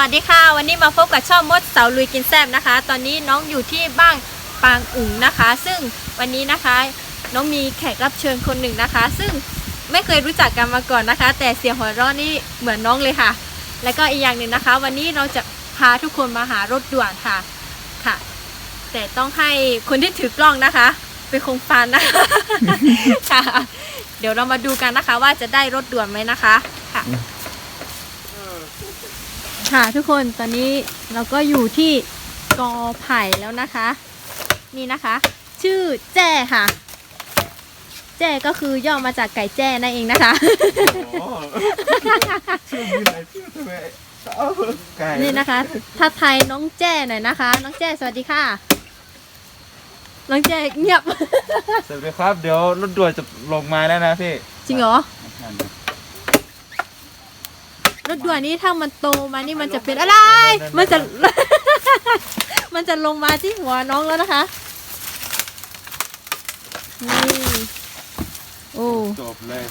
สวัสดีค่ะ วันนี้มาพบกับช่องมดเสาลุยกินแซบนะคะ ตอนนี้น้องอยู่ที่บ้านปางอุ๋งนะคะ ซึ่งวันนี้นะคะ น้องมีแขกรับเชิญคนหนึ่งนะคะ ซึ่งไม่เคยรู้จักกันมาก่อนนะคะ แต่เสียงหัวเราะนี่เหมือนน้องเลยค่ะ แล้วก็อีกอย่างหนึ่งนะคะ วันนี้เราจะพาทุกคนมาหารถด่วนค่ะค่ะ แต่ต้องให้คนที่ถือกล้องนะคะเป็นคงฟันนะคะค่ะ เดี๋ยวเรามาดูกันนะคะว่าจะได้รถด่วนไหมนะคะค่ะ ค่ะทุกคนตอนนี้เราก็อยู่ที่กอไผ่แล้วนะคะ นี่นะคะ ชื่อแจ้ค่ะ แจ้ก็คือย่อมาจากไก่แจ้นั่นเองนะคะ ชื่อมีหลายชื่อทำไมเอ้าไก่นี่นะคะถ้าไทยน้องแจ้หน่อยนะคะ น้องแจ้สวัสดีค่ะ น้องแจ้เงียบ สวัสดีครับ เดี๋ยวรถด่วนจะลงมาแล้วนะพี่จริงเหรอ รถด่วนนี้ถ้ามันโตมานี่มันจะเป็นอะไร มันจะ มันจะลงมาที่หัวน้องแล้วนะคะ นี่ โอ้จบเลย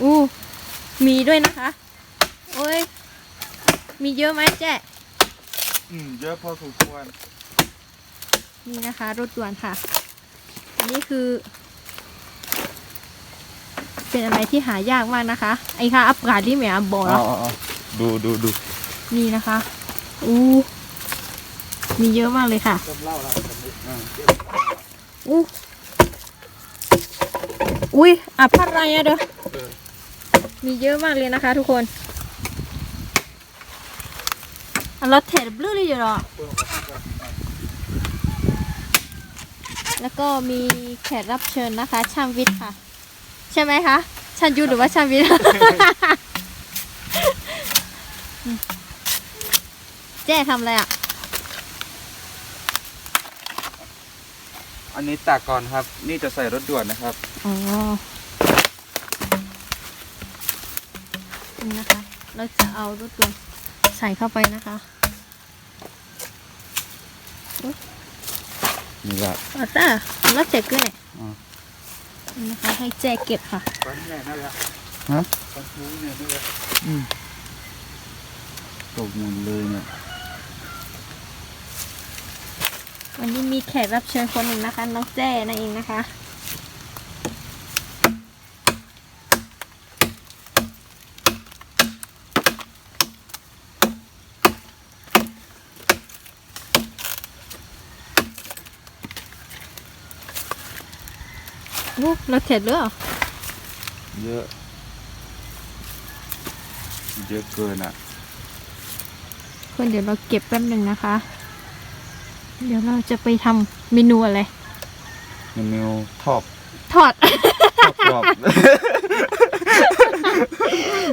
อู้มีด้วยนะคะ โอ้ย มีเยอะไหมแจ๊ะอืมเยอะพอสมควร นี่นะคะ รถด่วนค่ะ อันนี้คือ เป็นอะไรที่หายากมากนะคะ ไอ้ค่ะอัปกาศที่เหมียบอกอ๋แล้วอดูดูดูนี่นะคะอู้มีเยอะมากเลยค่ะอู้อุ้ยอะพัดอะไรอะเด้อมีเยอะมากเลยนะคะ ทุกคนอันรถเทรดบลูเลยอยู่หรอแล้วก็มีแขกรับเชิญนะคะ ช่างวิทย์ค่ะ ใช่ไหมคะช่างยุทธหรือว่าช่างวิทย์เจ๊ทำอะไรอะ อันนี้ตากก่อนครับ นี่จะใส่รถด่วนนะครับ อ๋อนี่นะคะ เราจะเอารถยนต์ใส่เข้าไปนะคะนี่ละเอาจ้าแล้วเจ็บด้วยเนี่ยอ๋อ นี่นะคะให้แจเก็บค่ะก้อนใหญ่นั่นแหละฮะก้อนฟูเนี่ยนี่แหละอืมตกหมดเลยเนี่ยวันนี้มีแขกรับเชิญคนหนึ่งนะคะ น้องแจ้นั่นเองนะคะ อู้เราเสร็จแล้วเหรอเยอะ เยอะเกินอะคนเดี๋ยวเราเก็บแป๊บหนึ่งนะคะ เดี๋ยวเราจะไปทำเมนูอะไร เมนูทอดทอดทอดกรอบ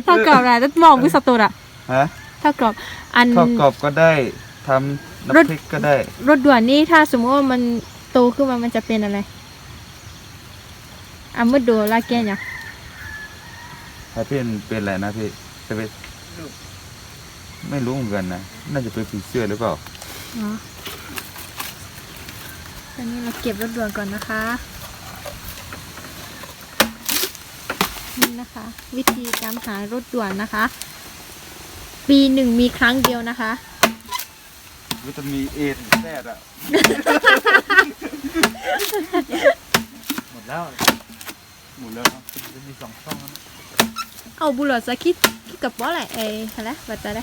ทอดกรอบอะไรแล้วมองวิสตูดอะฮะทอดกรอบ อันทอดกรอบก็ได้ทำรสน้ำพริกก็ได้ รถด่วนนี่ถ้าสมมติว่ามันโตขึ้นมามันจะเป็นอะไร อะมืดดูลาแกเนี่ยถ้าเป็นเป็นอะไรนะพี่จะเป็นไม่รู้เหมือนกันนะ น่าจะเป็นผีเสื้อหรือเปล่าอ๋อตอนนี้เราเก็บรถด่วนก่อนนะคะ นี่นะคะ วิธีการหารถด่วนนะคะ ปีหนึ่งมีครั้งเดียวนะคะก็จะมีเอทแซดอะหมดแล้ว หมดแล้วครับจะมีสองช่องนะเอาบุหรี่สักคิดคิดกับว่าอะไรเอ้อะไรบัตรอะไร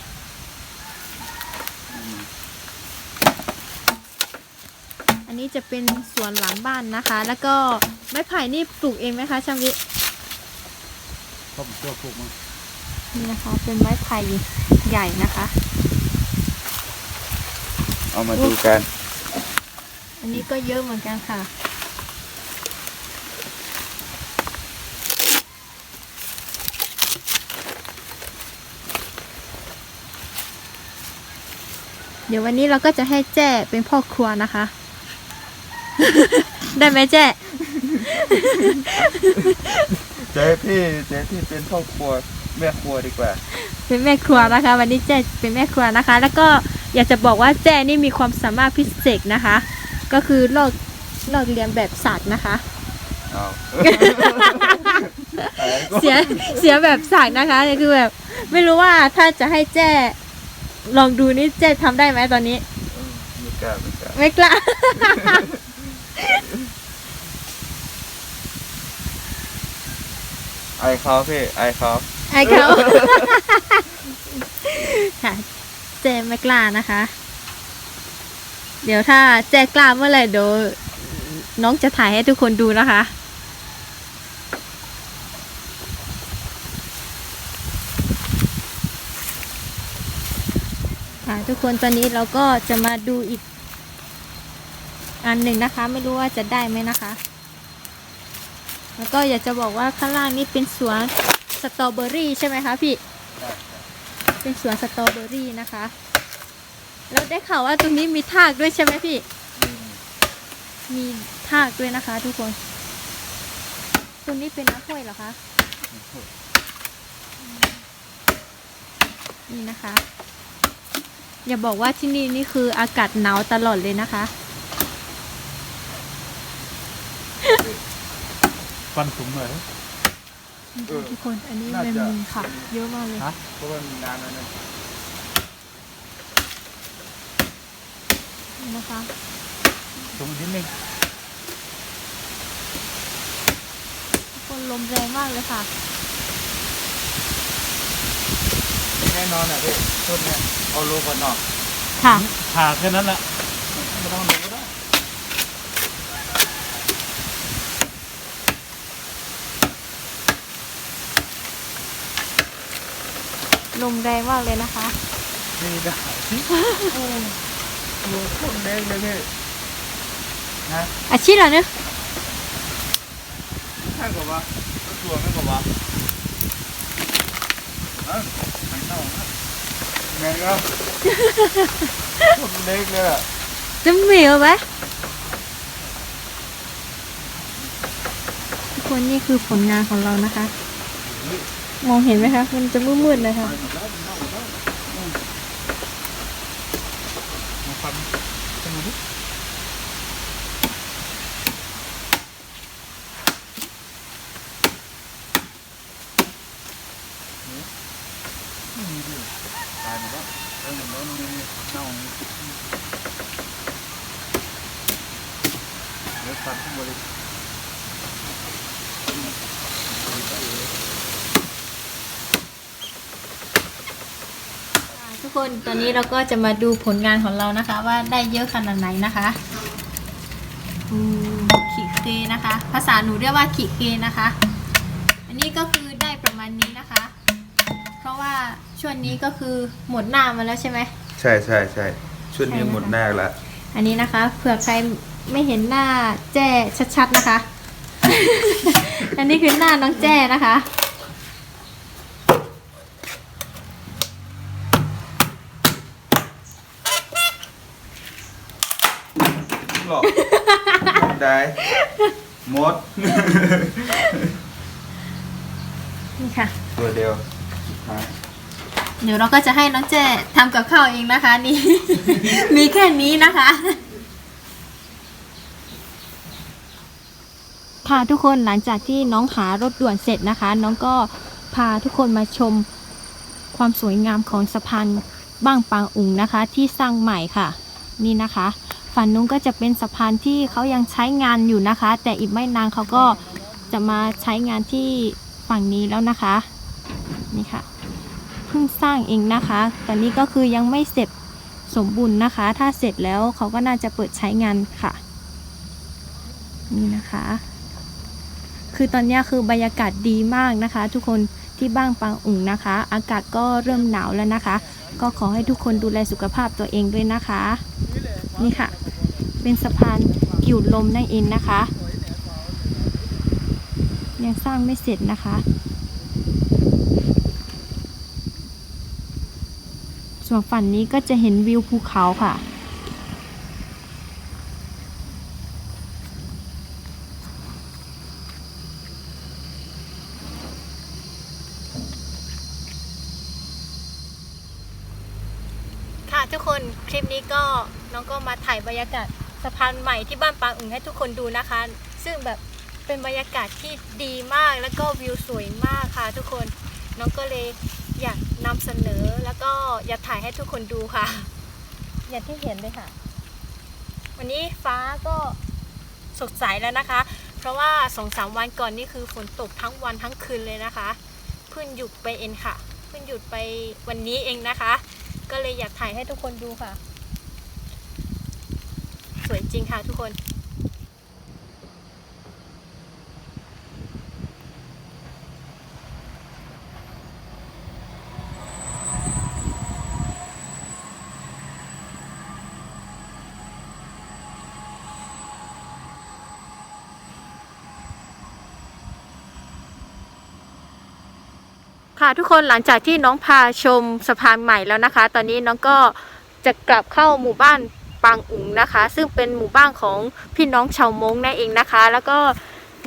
อันนี้จะเป็นสวนหลังบ้านนะคะ แล้วก็ไม้ไผ่นี่ปลูกเองไหมคะช่างวิชอบชอบพวกมันนี่นะคะ เป็นไม้ไผ่ใหญ่นะคะ เอามาดูกัน อันนี้ก็เยอะเหมือนกันค่ะ เดี๋ยววันนี้เราก็จะให้แจ้เป็นพ่อครัวนะคะ ได้ไหมแจ้เจ๊พี่เจ๊พี่เป็นครอบครัวแม่ครัวดีกว่า เป็นแม่ครัวนะคะ วันนี้แจ้เป็นแม่ครัวนะคะ แล้วก็อยากจะบอกว่าแจ้นี่มีความสามารถพิเศษนะคะ ก็คือลอกลอกเรียนแบบสัตว์นะคะเอาเสียเสียแบบสักนะคะคือแบบไม่รู้ว่าถ้าจะให้แจ้ ลองดูนี่เจ๊ทำได้ไหมตอนนี้ ไม่กล้าไม่กล้าไม่กล้า ไอเขาพี่ไอเขาไอ้เขาค่ะเจ๊ไม่กล้านะคะ เดี๋ยวถ้าเจ๊กล้าเมื่อไหร่เดี๋ยวน้องจะถ่ายให้ทุกคนดูนะคะ ค่ะ ทุกคนตอนนี้เราก็จะมาดูอีก อันหนึ่งนะคะ ไม่รู้ว่าจะได้ไหมนะคะ แล้วก็อยากจะบอกว่าข้างล่างนี่เป็นสวนสตรอเบอรี่ใช่ไหมคะพี่เป็นสวนสตรอเบอรี่นะคะแล้วได้ข่าวว่าตรงนี้มีทากด้วยใช่ไหมพี่ มีทากด้วยนะคะ ทุกคนตรงนี้เป็นน้ำห้วยเหรอคะอืมนี่นะคะ อย่าบอกว่าที่นี่นี่คืออากาศหนาวตลอดเลยนะคะ ฟันสูงหน่อยทุกคนอันนี้น่าแมงจะมุมค่ะ เยอะมากเลย ฮะ เพราะว่ามีน้ำแล้วเนี่ยนี่นะคะสูงนิดนึงทุกคนลมแรงมากเลยค่ะ แน่นอนอะพี่ต้นเนี่ยเอาลูกก่อนเนาะค่ะ ผ่าแค่นั้นแหละไม่ต้องลงก็ได้ลมแรงมากเลยนะคะ นี่ได้โอ้โหต้นเล็กเลยพี่นะอาชีพเหรอเนี่ยใช่กว่าก็ตัวไม่กว่าเอ้าไม่เน่านะ แม่ก็ต้นเล็กเลยอะจะเหมียวไหมทุกคนนี่คือผลงานของเรานะคะ มองเห็นไหมคะ มันจะมืดๆเลยค่ะฟันขึ้นมาดิ ตายหมดแล้วเออหมดแล้วนี่เน่าเดี๋ยวตัดข้างบนเลย ทุก คน ตอนนี้เราก็จะมาดูผลงานของเรานะคะ ว่าได้เยอะขนาดไหนนะคะอืมขีดเคนะคะ ภาษาหนูเรียกว่าขีดเคนะคะ อันนี้ก็คือได้ประมาณนี้นะคะ เพราะว่าช่วงนี้ก็คือหมดหน้ามาแล้วใช่ไหมใช่ใช่ใช่ชุดนี้ใช่นะคะหมดแน่ละอันนี้นะคะเผื่อใครไม่เห็นหน้าแจ้ชัดๆนะคะ อันนี้คือหน้าน้องแจ้นะคะ หลอก ได้หมดนี่ค่ะ ตัวเดียวสุดท้ายเดี๋ยวเราก็จะให้น้องแจ้ทำกับข้าวเองนะคะ นี่ มีแค่นี้นะคะ ค่ะทุกคนหลังจากที่น้องหารถด่วนเสร็จนะคะ น้องก็พาทุกคนมาชมความสวยงามของสะพานบ้างปางอุ๋งนะคะ ที่สร้างใหม่ค่ะ นี่นะคะ ฝั่งนู้นก็จะเป็นสะพานที่เขายังใช้งานอยู่นะคะ แต่อีกไม่นานเขาก็จะมาใช้งานที่ฝั่งนี้แล้วนะคะนี่ค่ะเพิ่งสร้างเองนะคะ ตอนนี้ก็คือยังไม่เสร็จสมบูรณ์นะคะ ถ้าเสร็จแล้วเขาก็น่าจะเปิดใช้งานค่ะ นี่นะคะ คือตอนนี้คือบรรยากาศดีมากนะคะ ทุกคนที่บ้างปางอุ่งนะคะ อากาศก็เริ่มหนาวแล้วนะคะ ก็ขอให้ทุกคนดูแลสุขภาพตัวเองด้วยนะคะ นี่ค่ะ เป็นสะพานกิ่วลมนั่นเองนะคะ ยังสร้างไม่เสร็จนะคะ ส่วนฝั่งนี้ก็จะเห็นวิวภูเขาค่ะค่ะทุกคนคลิปนี้ก็ น้องก็มาถ่ายบรรยากาศสะพานใหม่ที่บ้านปางอึ่งให้ทุกคนดูนะคะ ซึ่งแบบเป็นบรรยากาศที่ดีมากแล้วก็วิวสวยมากค่ะ ทุกคนน้องก็เลยอยากนำเสนอแล้วก็อยากถ่ายให้ทุกคนดูค่ะ อย่างที่เห็นเลยค่ะ วันนี้ฟ้าก็สดใสแล้วนะคะ เพราะว่าสองสามวันก่อนนี่คือฝนตกทั้งวันทั้งคืนเลยนะคะเพิ่งหยุดไปเองค่ะเพิ่งหยุดไปวันนี้เองนะคะ ก็เลยอยากถ่ายให้ทุกคนดูค่ะสวยจ ริงค่ะทุกคน ค่ะทุกคนหลังจากที่น้องพาชมสะพานใหม่แล้วนะคะ ตอนนี้น้องก็จะกลับเข้าหมู่บ้าน ปางอุ๋งนะคะ ซึ่งเป็นหมู่บ้านของพี่น้องชาวมงนั่นเองนะคะ แล้วก็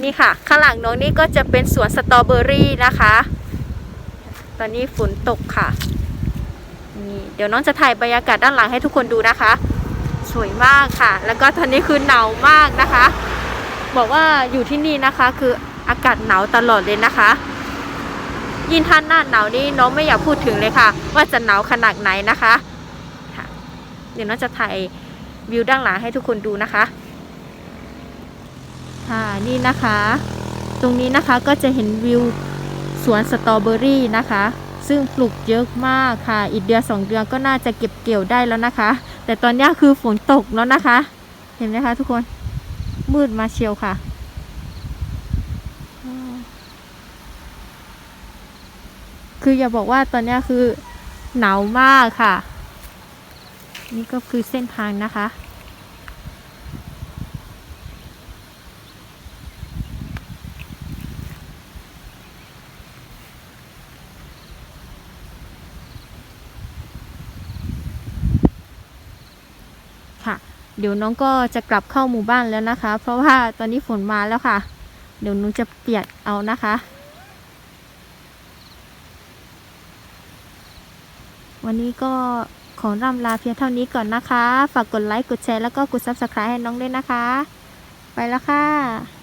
นี่ค่ะ ข้างหลังน้องนี่ก็จะเป็นสวนสตรอเบอรี่นะคะ ตอนนี้ฝนตกค่ะนี่เดี๋ยวน้องจะถ่ายบรรยากาศด้านหลังให้ทุกคนดูนะคะ สวยมากค่ะ แล้วก็ตอนนี้คือหนาวมากนะคะ บอกว่าอยู่ที่นี่นะคะ คืออากาศหนาวตลอดเลยนะคะ ยิ่งท่านหน้าหนาวนี่น้องไม่อยากพูดถึงเลยค่ะ ว่าจะหนาวขนาดไหนนะคะค่ะเดี๋ยวน้องจะถ่าย วิวด้านหลังให้ทุกคนดูนะคะ ค่ะนี่นะคะ ตรงนี้นะคะก็จะเห็นวิวสวนสตรอเบอรี่นะคะ ซึ่งปลูกเยอะมากค่ะ อีกเดือนสองเดือนก็น่าจะเก็บเกี่ยวได้แล้วนะคะ แต่ตอนนี้คือฝนตกแล้วนะคะ เห็นไหมคะทุกคนมืดมาเชียวค่ะคืออย่าบอกว่าตอนนี้คือหนาวมากค่ะ นี่ก็คือเส้นทางนะคะ ค่ะ เดี๋ยวน้องก็จะกลับเข้าหมู่บ้านแล้วนะคะ เพราะว่าตอนนี้ฝนมาแล้วค่ะ เดี๋ยวหนูจะเปียกเอานะคะวันนี้ก็ ขอร่ำลาเพียงเท่านี้ก่อนนะคะ ฝากกดไลค์ กดแชร์ แล้วก็กด Subscribe ให้น้องด้วยนะคะ ไปแล้วค่ะ